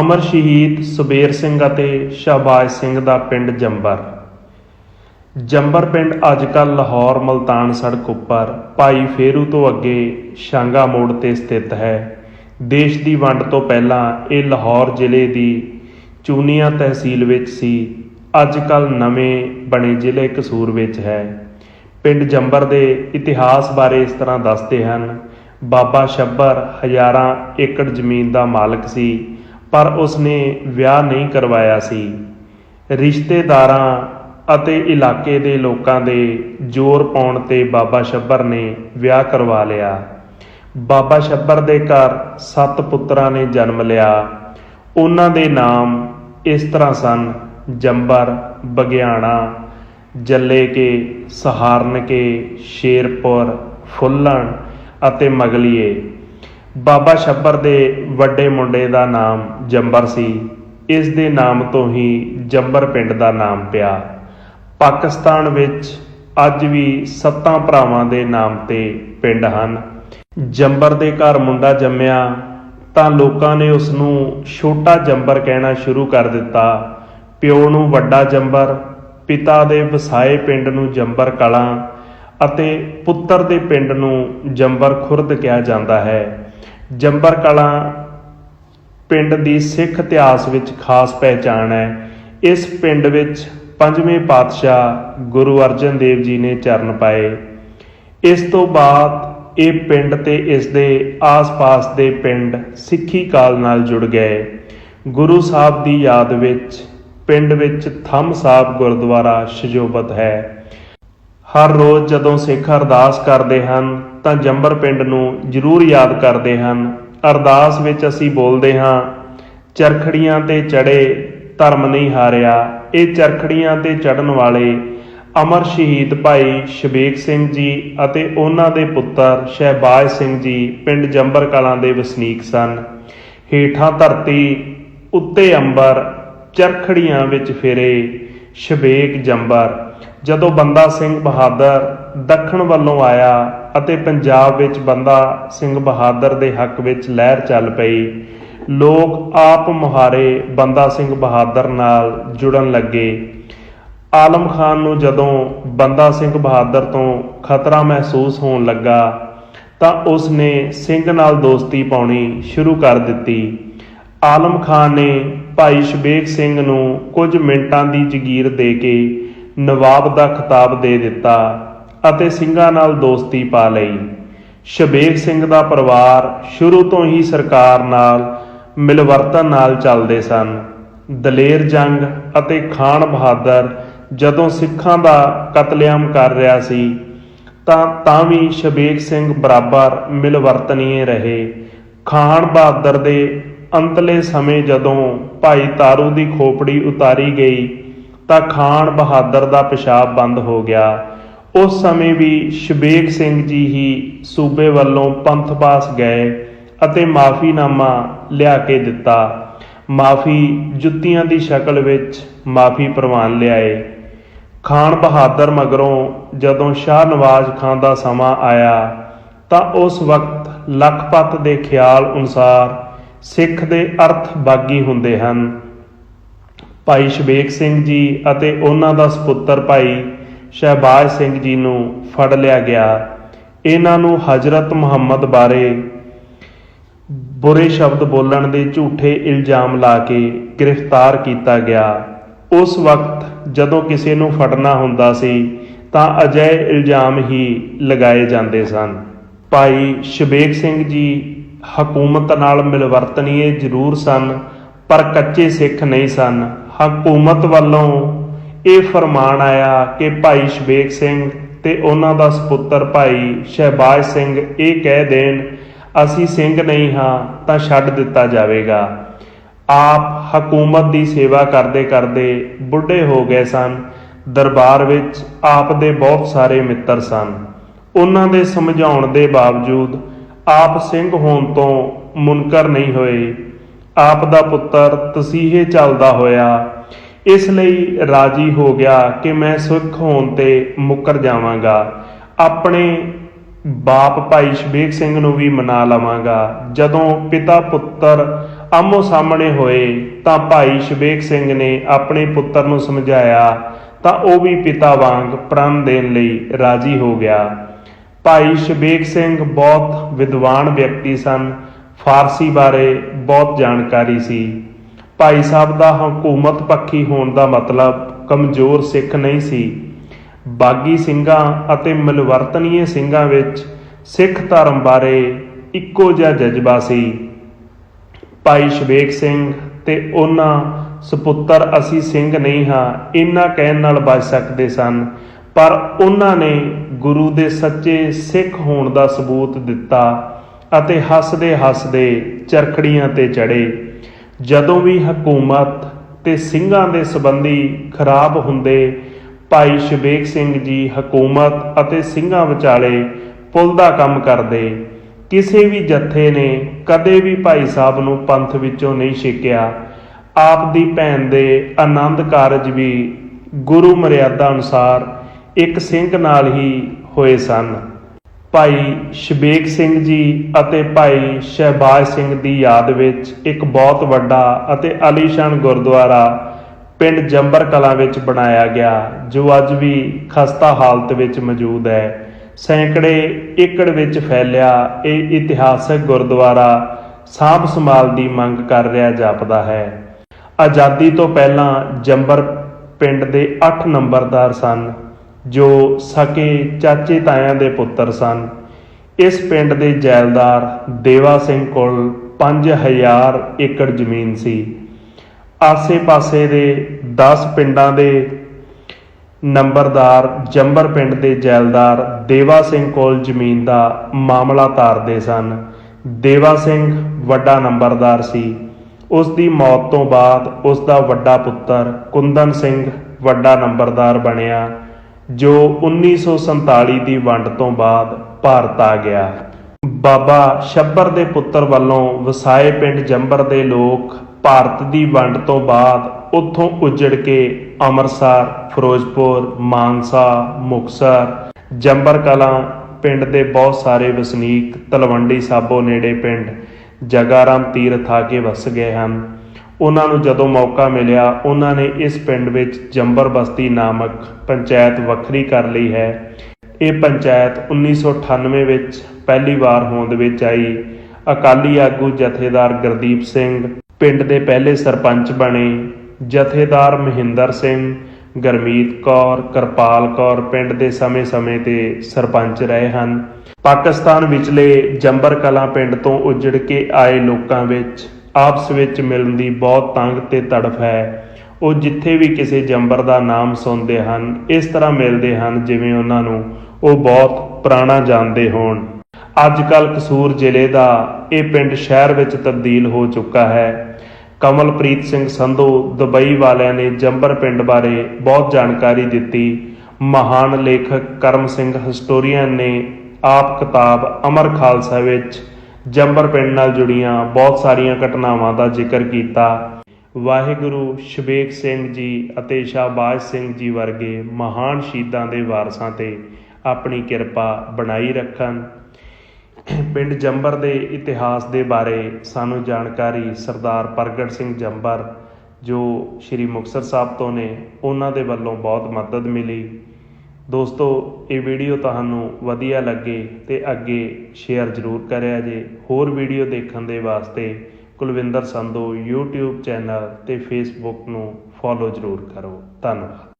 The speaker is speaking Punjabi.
ਅਮਰ ਸ਼ਹੀਦ ਸੁਬੇਰ ਸਿੰਘ ਅਤੇ ਸ਼ਹਬਾਜ਼ ਸਿੰਘ ਦਾ ਪਿੰਡ ਜੰਬਰ। ਜੰਬਰ ਪਿੰਡ ਅੱਜਕੱਲ ਲਾਹੌਰ ਮਲਤਾਨ ਸੜਕ ਉੱਪਰ ਭਾਈ ਫੇਰੂ ਤੋਂ ਅੱਗੇ ਸ਼ਾਂਗਾ ਮੋੜ ਤੇ ਸਥਿਤ ਹੈ। ਦੇਸ਼ ਦੀ ਵੰਡ ਤੋਂ ਪਹਿਲਾਂ ਇਹ ਲਾਹੌਰ ਜ਼ਿਲ੍ਹੇ ਦੀ ਚੂਨੀਆਂ ਤਹਿਸੀਲ ਵਿੱਚ ਸੀ। ਅੱਜਕੱਲ ਨਵੇਂ ਬਣੇ ਜ਼ਿਲ੍ਹੇ ਕਸੂਰ ਵਿੱਚ ਹੈ। ਪਿੰਡ ਜੰਬਰ ਦੇ ਇਤਿਹਾਸ ਬਾਰੇ ਇਸ ਤਰ੍ਹਾਂ ਦੱਸਦੇ ਹਨ, ਬਾਬਾ ਸ਼ੱਬਰ ਹਜ਼ਾਰਾਂ ਏਕੜ ਜ਼ਮੀਨ ਦਾ ਮਾਲਕ ਸੀ। ਪਰ ਉਸਨੇ ਵਿਆਹ ਨਹੀਂ ਕਰਵਾਇਆ ਸੀ। ਰਿਸ਼ਤੇਦਾਰਾਂ ਅਤੇ ਇਲਾਕੇ ਦੇ ਲੋਕਾਂ ਦੇ ਜ਼ੋਰ ਪਾਉਣ ਤੇ ਬਾਬਾ ਸ਼ੱਬਰ ਨੇ ਵਿਆਹ ਕਰਵਾ ਲਿਆ। ਬਾਬਾ ਸ਼ੱਬਰ ਦੇ ਘਰ ਸੱਤ ਪੁੱਤਰਾਂ ਨੇ ਜਨਮ ਲਿਆ। ਉਹਨਾਂ ਦੇ ਨਾਮ ਇਸ ਤਰ੍ਹਾਂ ਸਨ, ਜੰਬਰ, ਬਗਿਆਣਾ ਜੱਲੇ ਕੇ ਸਹਾਰਨ ਕੇ ਸ਼ੇਰਪੁਰ, ਫੁੱਲਣ ਅਤੇ ਮਗਲੀਏ। ਬਾਬਾ ਸ਼ੱਬਰ ਦੇ ਵੱਡੇ ਮੁੰਡੇ ਦਾ ਨਾਮ ਜੰਬਰ ਸੀ। ਇਸ ਦੇ ਨਾਮ ਤੋਂ ਹੀ ਜੰਬਰ ਪਿੰਡ ਦਾ ਨਾਮ ਪਿਆ। ਪਾਕਿਸਤਾਨ ਵਿੱਚ ਅੱਜ ਵੀ ਸੱਤਾਂ ਭਰਾਵਾਂ ਦੇ ਨਾਮ ਤੇ ਪਿੰਡ ਹਨ। ਜੰਬਰ ਦੇ ਘਰ ਮੁੰਡਾ ਜੰਮਿਆ ਤਾਂ ਲੋਕਾਂ ਨੇ ਉਸ ਨੂੰ ਛੋਟਾ ਜੰਬਰ ਕਹਿਣਾ ਸ਼ੁਰੂ ਕਰ ਦਿੱਤਾ। ਪਿਓ ਨੂੰ ਵੱਡਾ ਜੰਬਰ, ਪਿਤਾ ਦੇ ਵਸਾਏ ਪਿੰਡ ਨੂੰ ਜੰਬਰ ਕਲਾਂ ਅਤੇ ਪੁੱਤਰ ਦੇ ਪਿੰਡ ਨੂੰ ਜੰਬਰ ਖੁਰਦ ਕਿਹਾ ਜਾਂਦਾ ਹੈ। ਜੰਬਰ ਕਲਾਂ ਪਿੰਡ ਦੀ ਸਿੱਖ ਇਤਿਹਾਸ ਵਿੱਚ ਖਾਸ ਪਹਿਚਾਣ ਹੈ। ਇਸ ਪਿੰਡ ਵਿੱਚ ਪੰਜਵੇਂ ਪਾਤਸ਼ਾਹ ਗੁਰੂ ਅਰਜਨ ਦੇਵ ਜੀ ਨੇ ਚਰਨ ਪਾਏ। ਇਸ ਤੋਂ ਬਾਅਦ ਇਹ ਪਿੰਡ ਤੇ ਇਸ ਦੇ ਆਸ-ਪਾਸ ਦੇ ਪਿੰਡ ਸਿੱਖੀ ਕਾਲ ਨਾਲ ਜੁੜ ਗਏ। ਗੁਰੂ ਸਾਹਿਬ ਦੀ ਯਾਦ ਵਿੱਚ ਪਿੰਡ ਵਿੱਚ ਥੰਮ ਸਾਹਿਬ ਗੁਰਦੁਆਰਾ ਸ਼ਜੋਬਤ ਹੈ। ਹਰ ਰੋਜ਼ ਜਦੋਂ ਸਿੱਖ ਅਰਦਾਸ ਕਰਦੇ ਹਨ ਤਾਂ ਜੰਬਰ ਪਿੰਡ ਨੂੰ ਜ਼ਰੂਰ ਯਾਦ ਕਰਦੇ ਹਨ। ਅਰਦਾਸ ਵਿੱਚ ਅਸੀਂ ਬੋਲਦੇ ਹਾਂ, ਚਰਖੜੀਆਂ ਤੇ ਚੜੇ ਧਰਮ ਨਹੀਂ ਹਾਰਿਆ। ਇਹ ਚਰਖੜੀਆਂ ਤੇ ਚੜਨ ਵਾਲੇ ਅਮਰ ਸ਼ਹੀਦ ਭਾਈ ਸ਼ਬੇਕ ਸਿੰਘ ਜੀ ਅਤੇ ਉਹਨਾਂ ਦੇ ਪੁੱਤਰ ਸ਼ਹਿਬਾਜ਼ ਸਿੰਘ ਜੀ ਪਿੰਡ ਜੰਬਰ ਕਲਾਂ ਦੇ ਵਸਨੀਕ ਸਨ। ਹੇਠਾਂ ਧਰਤੀ, ਉੱਤੇ ਅੰਬਰ, ਚਰਖੜੀਆਂ ਵਿੱਚ ਫਿਰੇ ਸ਼ਬੇਕ ਜੰਬਰ। ਜਦੋਂ ਬੰਦਾ ਸਿੰਘ ਬਹਾਦਰ ਦੱਖਣ ਵੱਲੋਂ ਆਇਆ ਅਤੇ ਪੰਜਾਬ ਵਿੱਚ ਬੰਦਾ ਸਿੰਘ ਬਹਾਦਰ ਦੇ ਹੱਕ ਵਿੱਚ ਲਹਿਰ ਚੱਲ ਪਈ। ਲੋਕ ਆਪ ਮੁਹਾਰੇ ਬੰਦਾ ਸਿੰਘ ਬਹਾਦਰ ਨਾਲ ਜੁੜਨ ਲੱਗੇ। ਆਲਮ ਖਾਨ ਨੂੰ ਜਦੋਂ ਬੰਦਾ ਸਿੰਘ ਬਹਾਦਰ ਤੋਂ ਖਤਰਾ ਮਹਿਸੂਸ ਹੋਣ ਲੱਗਾ, ਤਾਂ ਉਸ ਨੇ ਸਿੰਘ ਨਾਲ ਦੋਸਤੀ ਪਾਉਣੀ ਸ਼ੁਰੂ ਕਰ ਦਿੱਤੀ। ਆਲਮ ਖਾਨ ਨੇ ਭਾਈ ਸ਼ਬੇਕ ਸਿੰਘ ਨੂੰ ਕੁਝ ਮਿੰਟਾਂ ਦੀ ਜਗੀਰ ਦੇ ਕੇ ਨਵਾਬ ਦਾ ਖਿਤਾਬ ਦੇ ਦਿੱਤਾ। ਅਤੇ ਸਿੰਘਾਂ ਨਾਲ ਦੋਸਤੀ ਪਾ ਲਈ। ਸ਼ਬੇਕ ਸਿੰਘ ਦਾ ਪਰਿਵਾਰ ਸ਼ੁਰੂ ਤੋਂ ਹੀ ਸਰਕਾਰ ਨਾਲ, ਮਿਲਵਰਤਨ ਨਾਲ ਚੱਲਦੇ ਸਨ। ਦਲੇਰ ਜੰਗ ਅਤੇ ਖਾਨ ਬਹਾਦਰ ਜਦੋਂ ਸਿੱਖਾਂ ਦਾ ਕਤਲੇਆਮ ਕਰ ਰਿਹਾ ਸੀ, ਤਾਂ ਤਾਂ ਵੀ ਸ਼ਬੇਕ ਸਿੰਘ ਬਰਾਬਰ ਮਿਲਵਰਤਨੀਏ ਰਹੇ। ਖਾਨ ਬਹਾਦਰ ਦੇ ਅੰਤਲੇ ਸਮੇਂ ਜਦੋਂ ਭਾਈ ਤਾਰੂ ਦੀ ਖੋਪੜੀ ਉਤਾਰੀ ਗਈ, ਤਾਂ ਖਾਨ ਬਹਾਦਰ ਦਾ ਪਿਸ਼ਾਬ ਬੰਦ ਹੋ ਗਿਆ। ਉਸ ਸਮੇਂ ਵੀ ਸ਼ਬੇਕ ਸਿੰਘ ਜੀ ਹੀ ਸੂਬੇ ਵੱਲੋਂ ਪੰਥ ਪਾਸ ਗਏ ਅਤੇ ਮਾਫੀਨਾਮਾ ਲਿਆ ਕੇ ਦਿੱਤਾ। ਮਾਫੀ ਜੁੱਤੀਆਂ ਦੀ ਸ਼ਕਲ ਵਿੱਚ ਮਾਫੀ ਪ੍ਰਵਾਨ ਲਿਆਏ। ਖਾਨ ਬਹਾਦਰ ਮਗਰੋਂ ਜਦੋਂ ਸ਼ਾਹ ਨਵਾਜ਼ ਖਾਨ ਦਾ ਸਮਾਂ ਆਇਆ ਤਾਂ ਉਸ ਵਕਤ ਲਖਪਤ ਦੇ ਖਿਆਲ ਅਨੁਸਾਰ ਸਿੱਖ ਦੇ ਅਰਥ ਬਾਗੀ ਹੁੰਦੇ ਹਨ। ਭਾਈ ਸ਼ਬੇਕ ਸਿੰਘ ਜੀ ਅਤੇ ਉਹਨਾਂ ਦਾ ਸੁਪੁੱਤਰ ਭਾਈ ਸ਼ਹਿਬਾਜ਼ ਸਿੰਘ ਜੀ ਨੂੰ ਫੜ ਲਿਆ ਗਿਆ। ਇਹਨਾਂ ਨੂੰ ਹਜ਼ਰਤ ਮੁਹੰਮਦ ਬਾਰੇ ਬੁਰੇ ਸ਼ਬਦ ਬੋਲਣ ਦੇ ਝੂਠੇ ਇਲਜ਼ਾਮ ਲਾ ਕੇ ਗ੍ਰਿਫਤਾਰ ਕੀਤਾ ਗਿਆ। ਉਸ ਵਕਤ ਜਦੋਂ ਕਿਸੇ ਨੂੰ ਫੜਨਾ ਹੁੰਦਾ ਸੀ, ਤਾਂ ਅਜਿਹੇ ਇਲਜ਼ਾਮ ਹੀ ਲਗਾਏ ਜਾਂਦੇ ਸਨ। ਭਾਈ ਸ਼ਬੇਕ ਸਿੰਘ ਜੀ ਹਕੂਮਤ ਨਾਲ ਮਿਲਵਰਤਨੀਏ ਜ਼ਰੂਰ ਸਨ, ਪਰ ਕੱਚੇ ਸਿੱਖ ਨਹੀਂ ਸਨ। ਹਕੂਮਤ ਵੱਲੋਂ ਇਹ ਫਰਮਾਨ ਆਇਆ ਕਿ ਭਾਈ ਸ਼ਬੇਕ ਸਿੰਘ ਤੇ ਉਹਨਾਂ ਦਾ ਸੁਪੁੱਤਰ ਭਾਈ ਸ਼ਹਿਬਾਜ਼ ਸਿੰਘ ਇਹ ਕਹਿ ਦੇਣ, ਅਸੀਂ ਸਿੰਘ ਨਹੀਂ ਹਾਂ, ਤਾਂ ਛੱਡ ਦਿੱਤਾ ਜਾਵੇਗਾ। ਆਪ ਹਕੂਮਤ ਦੀ ਸੇਵਾ ਕਰਦੇ ਕਰਦੇ ਬੁੱਢੇ ਹੋ ਗਏ ਸਨ। ਦਰਬਾਰ ਵਿੱਚ ਆਪ ਦੇ ਬਹੁਤ ਸਾਰੇ ਮਿੱਤਰ ਸਨ। ਉਹਨਾਂ ਦੇ ਸਮਝਾਉਣ ਦੇ ਬਾਵਜੂਦ ਆਪ ਸਿੰਘ ਹੋਣ ਤੋਂ ਮੁਨਕਰ ਨਹੀਂ ਹੋਏ। ਆਪ ਦਾ ਪੁੱਤਰ ਤਸੀਹੇ ਚੱਲਦਾ ਹੋਇਆ ਇਸ ਲਈ ਰਾਜੀ ਹੋ ਗਿਆ ਕਿ ਮੈਂ ਸਿੱਖ ਹੋਣ ਤੇ ਮੁੱਕਰ ਜਾਵਾਂਗਾ। ਆਪਣੇ ਬਾਪ ਭਾਈ ਸ਼ਬੇਕ ਸਿੰਘ ਨੂੰ ਵੀ ਮਨਾ ਲਵਾਂਗਾ। ਜਦੋਂ ਪਿਤਾ ਪੁੱਤਰ ਆਮੋ ਸਾਹਮਣੇ ਹੋਏ ਤਾਂ ਭਾਈ ਸ਼ਬੇਕ ਸਿੰਘ ਨੇ ਆਪਣੇ ਪੁੱਤਰ ਨੂੰ ਸਮਝਾਇਆ ਤਾਂ ਉਹ ਵੀ ਪਿਤਾ ਵਾਂਗ ਪ੍ਰਣ ਦੇਣ ਲਈ ਰਾਜੀ ਹੋ ਗਿਆ। ਭਾਈ ਸ਼ਬੇਕ ਸਿੰਘ ਬਹੁਤ ਵਿਦਵਾਨ ਵਿਅਕਤੀ ਸਨ। ਫਾਰਸੀ ਬਾਰੇ ਬਹੁਤ ਜਾਣਕਾਰੀ ਸੀ। ਭਾਈ ਸਾਹਿਬ ਦਾ ਹਕੂਮਤ ਪੱਖੀ ਹੋਣ ਦਾ ਮਤਲਬ ਕਮਜ਼ੋਰ ਸਿੱਖ ਨਹੀਂ ਸੀ। ਬਾਗੀ ਸਿੰਘਾਂ ਅਤੇ ਮਿਲਵਰਤਨੀਏ ਸਿੰਘਾਂ ਵਿੱਚ ਸਿੱਖ ਧਰਮ ਬਾਰੇ ਇੱਕੋ ਜਿਹਾ ਜਜ਼ਬਾ ਸੀ। ਭਾਈ ਸ਼ਬੇਕ ਸਿੰਘ ਤੇ ਉਹਨਾਂ ਸੁਪੁੱਤਰ ਅਸੀਂ ਸਿੰਘ ਨਹੀਂ ਹਾਂ, ਇਹਨਾਂ ਕਹਿਣ ਨਾਲ ਬਚ ਸਕਦੇ ਸਨ, ਪਰ ਉਹਨਾਂ ਨੇ ਗੁਰੂ ਦੇ ਸੱਚੇ ਸਿੱਖ ਹੋਣ ਦਾ ਸਬੂਤ ਦਿੱਤਾ ਅਤੇ ਹੱਸਦੇ ਹੱਸਦੇ ਚਰਖੜੀਆਂ ਤੇ ਚੜੇ ਜਦੋਂ ਵੀ ਹਕੂਮਤ ਤੇ ਸਿੰਘਾਂ ਦੇ ਸੰਬੰਧੀ ਖਰਾਬ ਹੁੰਦੇ, ਭਾਈ ਸ਼ਬੇਕ ਸਿੰਘ ਜੀ ਹਕੂਮਤ ਅਤੇ ਸਿੰਘਾਂ ਵਿਚਾਲੇ ਪੁਲ ਦਾ ਕੰਮ ਕਰਦੇ, ਕਿਸੇ ਵੀ ਜੱਥੇ ਨੇ ਕਦੇ ਵੀ ਭਾਈ ਸਾਹਿਬ ਨੂੰ ਪੰਥ ਵਿੱਚੋਂ ਨਹੀਂ ਛੇਕਿਆ। ਆਪ ਦੀ ਭੈਣ ਦੇ ਆਨੰਦ ਕਾਰਜ ਵੀ ਗੁਰੂ ਮਰਿਆਦਾ ਅਨੁਸਾਰ ਇੱਕ ਸਿੰਘ ਨਾਲ ਹੀ ਹੋਏ ਸਨ। ਭਾਈ ਸ਼ਬੇਕ ਸਿੰਘ ਜੀ ਅਤੇ ਭਾਈ ਸ਼ਹਿਬਾਜ਼ ਸਿੰਘ ਦੀ ਯਾਦ ਵਿੱਚ ਇੱਕ ਬਹੁਤ ਵੱਡਾ ਅਤੇ ਆਲੀਸ਼ਾਨ ਗੁਰਦੁਆਰਾ ਪਿੰਡ ਜੰਬਰ ਕਲਾਂ ਵਿੱਚ ਬਣਾਇਆ ਗਿਆ, ਜੋ ਅੱਜ ਵੀ ਖਸਤਾ ਹਾਲਤ ਵਿੱਚ ਮੌਜੂਦ ਹੈ। ਸੈਂਕੜੇ ਏਕੜ ਵਿੱਚ ਫੈਲਿਆ ਇਹ ਇਤਿਹਾਸਕ ਗੁਰਦੁਆਰਾ ਸਾਂਭ ਸੰਭਾਲ ਦੀ ਮੰਗ ਕਰ ਰਿਹਾ ਜਾਪਦਾ ਹੈ। ਆਜ਼ਾਦੀ ਤੋਂ ਪਹਿਲਾਂ ਜੰਬਰ ਪਿੰਡ ਦੇ 8 ਨੰਬਰਦਾਰ ਸਨ। ਜੋ ਸਕੇ ਚਾਚੇ ਤਾਇਆਂ ਦੇ ਪੁੱਤਰ ਸਨ। ਇਸ ਪਿੰਡ ਦੇ ਜੈਲਦਾਰ ਦੇਵਾ ਸਿੰਘ ਕੋਲ 5000 ਏਕੜ ਜ਼ਮੀਨ ਸੀ। ਆਸੇ-ਪਾਸੇ ਦੇ 10 ਪਿੰਡਾਂ ਦੇ ਨੰਬਰਦਾਰ ਜੰਬਰ ਪਿੰਡ ਦੇ ਜੈਲਦਾਰ ਦੇਵਾ ਸਿੰਘ ਕੋਲ ਜ਼ਮੀਨ ਦਾ ਮਾਮਲਾ ਤਾਰਦੇ ਸਨ। ਦੇਵਾ ਸਿੰਘ ਵੱਡਾ ਨੰਬਰਦਾਰ ਸੀ। ਉਸ ਦੀ ਮੌਤ ਤੋਂ ਬਾਅਦ ਉਸ ਦਾ ਵੱਡਾ ਪੁੱਤਰ ਕੁੰਦਨ ਸਿੰਘ ਵੱਡਾ ਨੰਬਰਦਾਰ ਬਣਿਆ। ਜੋ 1947 ਦੀ ਵੰਡ ਤੋਂ ਬਾਅਦ ਭਾਰਤ ਆ ਗਿਆ। ਬਾਬਾ ਸ਼ੱਬਰ ਦੇ ਪੁੱਤਰ ਵੱਲੋਂ ਵਸਾਏ ਪਿੰਡ ਜੰਬਰ ਦੇ ਲੋਕ ਭਾਰਤ ਦੀ ਵੰਡ ਤੋਂ ਬਾਅਦ ਉੱਥੋਂ ਉੱਜੜ ਕੇ ਅੰਮ੍ਰਿਤਸਰ, ਫਿਰੋਜ਼ਪੁਰ, ਮਾਨਸਾ, ਮੁਕਤਸਰ, ਜੰਬਰ ਕਲਾਂ ਪਿੰਡ ਦੇ ਬਹੁਤ ਸਾਰੇ ਵਸਨੀਕ ਤਲਵੰਡੀ ਸਾਬੋ ਨੇੜੇ ਪਿੰਡ ਜਗਾਰਾਮ ਤੀਰਥ ਆ ਕੇ ਵਸ ਗਏ ਹਨ। ਉਹਨਾਂ ਨੂੰ ਜਦੋਂ ਮੌਕਾ ਮਿਲਿਆ, ਉਹਨਾਂ ਨੇ ਇਸ ਪਿੰਡ ਵਿੱਚ ਜੰਬਰ ਬਸਤੀ ਨਾਮਕ ਪੰਚਾਇਤ ਵੱਖਰੀ ਕਰ ਲਈ ਹੈ। ਇਹ ਪੰਚਾਇਤ 1998 ਵਿੱਚ ਪਹਿਲੀ ਵਾਰ ਹੋਂਦ ਵਿੱਚ ਆਈ। ਅਕਾਲੀ ਆਗੂ ਜਥੇਦਾਰ ਗੁਰਦੀਪ ਸਿੰਘ ਪਿੰਡ ਦੇ ਪਹਿਲੇ ਸਰਪੰਚ ਬਣੇ। ਜਥੇਦਾਰ ਮਹਿੰਦਰ ਸਿੰਘ, ਗਰਮੀਤ ਕੌਰ, ਕਿਰਪਾਲ ਕੌਰ ਪਿੰਡ ਦੇ ਸਮੇਂ-ਸਮੇਂ ਤੇ ਸਰਪੰਚ ਰਹੇ ਹਨ। ਪਾਕਿਸਤਾਨ ਵਿਚਲੇ ਜੰਬਰ ਕਲਾਂ ਪਿੰਡ ਤੋਂ ਉਜੜ ਕੇ ਆਏ ਲੋਕਾਂ ਵਿੱਚ ਆਪਸ ਵਿੱਚ ਮਿਲਣ ਦੀ ਬਹੁਤ ਤੰਗ ਤੇ ਤੜਫ ਹੈ। ਉਹ ਜਿੱਥੇ ਵੀ ਕਿਸੇ ਜੰਬਰ ਦਾ ਨਾਮ ਸੁਣਦੇ ਹਨ, ਇਸ ਤਰ੍ਹਾਂ ਮਿਲਦੇ ਹਨ ਜਿਵੇਂ ਉਹਨਾਂ ਨੂੰ ਉਹ ਬਹੁਤ ਪੁਰਾਣਾ ਜਾਣਦੇ ਹੋਣ। ਅੱਜ ਕੱਲ ਕਸੂਰ ਜ਼ਿਲ੍ਹੇ ਦਾ ਇਹ ਪਿੰਡ ਸ਼ਹਿਰ ਵਿੱਚ ਤਬਦੀਲ ਹੋ ਚੁੱਕਾ ਹੈ। ਕਮਲਪ੍ਰੀਤ ਸਿੰਘ ਸੰਧੂ ਦੁਬਈ ਵਾਲਿਆਂ ਨੇ ਜੰਬਰ ਪਿੰਡ ਬਾਰੇ ਬਹੁਤ ਜਾਣਕਾਰੀ ਦਿੱਤੀ। ਮਹਾਨ ਲੇਖਕ ਕਰਮ ਸਿੰਘ ਹਿਸਟੋਰੀਅਨ ਨੇ ਆਪ ਕਿਤਾਬ ਅਮਰ ਖਾਲਸਾ ਵਿੱਚ ਜੰਬਰ ਪਿੰਡ ਨਾਲ ਜੁੜੀਆਂ ਬਹੁਤ ਸਾਰੀਆਂ ਘਟਨਾਵਾਂ ਦਾ ਜ਼ਿਕਰ ਕੀਤਾ। ਵਾਹਿਗੁਰੂ ਸ਼ਬੇਕ ਸਿੰਘ ਜੀ ਅਤੇ ਸ਼ਾਹਬਾਜ਼ ਸਿੰਘ ਜੀ ਵਰਗੇ ਮਹਾਨ ਸ਼ਹੀਦਾਂ ਦੇ ਵਾਰਸਾਂ ਤੇ ਆਪਣੀ ਕਿਰਪਾ ਬਣਾਈ ਰੱਖਣ। ਪਿੰਡ ਜੰਬਰ ਦੇ ਇਤਿਹਾਸ ਦੇ ਬਾਰੇ ਸਾਨੂੰ ਜਾਣਕਾਰੀ ਸਰਦਾਰ ਪ੍ਰਗਟ ਸਿੰਘ ਜੰਬਰ, ਜੋ ਸ਼੍ਰੀ ਮੁਕਤਸਰ ਸਾਹਿਬ ਤੋਂ ਨੇ, ਉਹਨਾਂ ਦੇ ਵੱਲੋਂ ਬਹੁਤ ਮਦਦ ਮਿਲੀ। ਦੋਸਤੋ, ਇਹ ਵੀਡੀਓ ਤੁਹਾਨੂੰ ਵਧੀਆ ਲੱਗੇ ਤੇ ਅੱਗੇ ਸ਼ੇਅਰ ਜ਼ਰੂਰ ਕਰਿਆ ਜੇ। ਹੋਰ ਵੀਡੀਓ ਦੇਖਣ ਦੇ ਵਾਸਤੇ ਕੁਲਵਿੰਦਰ ਸੰਧੂ YouTube ਚੈਨਲ ਤੇ Facebook ਨੂੰ ਫੋਲੋ ਜ਼ਰੂਰ ਕਰੋ। ਧੰਨਵਾਦ।